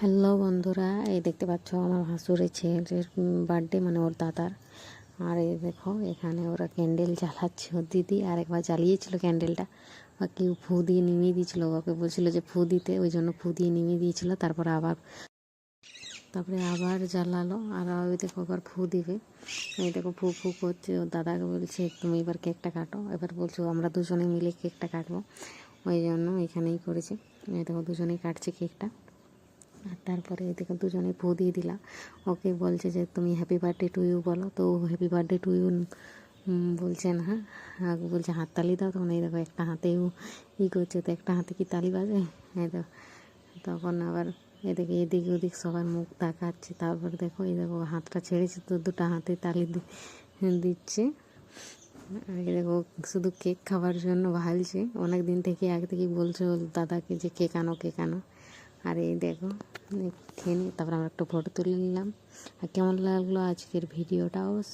Hello বন্ধুরা, এই দেখতে পাচ্ছ আমার ভাসুরের ছেলের বার্থডে মানে ওর দাদার। আর এই দেখো, এখানে ওরা ক্যান্ডেল জ্বালাচ্ছে। ওর দিদি আর একবার জ্বালিয়েছিল ক্যান্ডেলটা বা কেউ ফু দিয়ে নিমিয়ে দিয়েছিল, ওকে বলছিল যে ফু দিতে, ওই জন্য ফু দিয়ে নিমিয়ে দিয়েছিল, তারপরে আবার তারপরে আবার জ্বালালো। আর ওই দেখো আবার ফু দিবে। এই দেখো, ফু ফু করছে। ওর দাদাকে বলছে, তুমি এবার কেকটা কাটো। এবার বলছো, আমরা দুজনে মিলে কেকটা কাটবো। ওই জন্য এখানেই করেছে। এই দেখো, দুজনেই কাটছে কেকটা। আর তারপরে এদিকে দুজনে ফু দিয়ে দিলাম ওকে বলছে যে, তুমি হ্যাপি বার্থডে টু ইউ বলো। তো হ্যাপি বার্থডে টু ইউ বলছে না। হ্যাঁ বলছে হাততালি দাও। তখন এই দেখো একটা হাতেও ই করছে, তো একটা হাতে কি তালি বাজে? এই দেখো। তখন আবার এদিকে এদিক ওদিক সবার মুখ তাকাচ্ছে। তারপর দেখো এই দেখো হাতটা ছেড়েছে, তো দুটো হাতে তালি দিচ্ছে। এই দেখো শুধু কেক খাওয়ার জন্য ভালছে। অনেক দিন থেকে আগে থেকে বলছে দাদাকে যে কেক আনো কেক আনো আর এই দেখো খেয়ে নিয়ে তারপর আমরা একটু ফটো তুলে নিলাম। আর কেমন লাগল আজকের ভিডিওটাও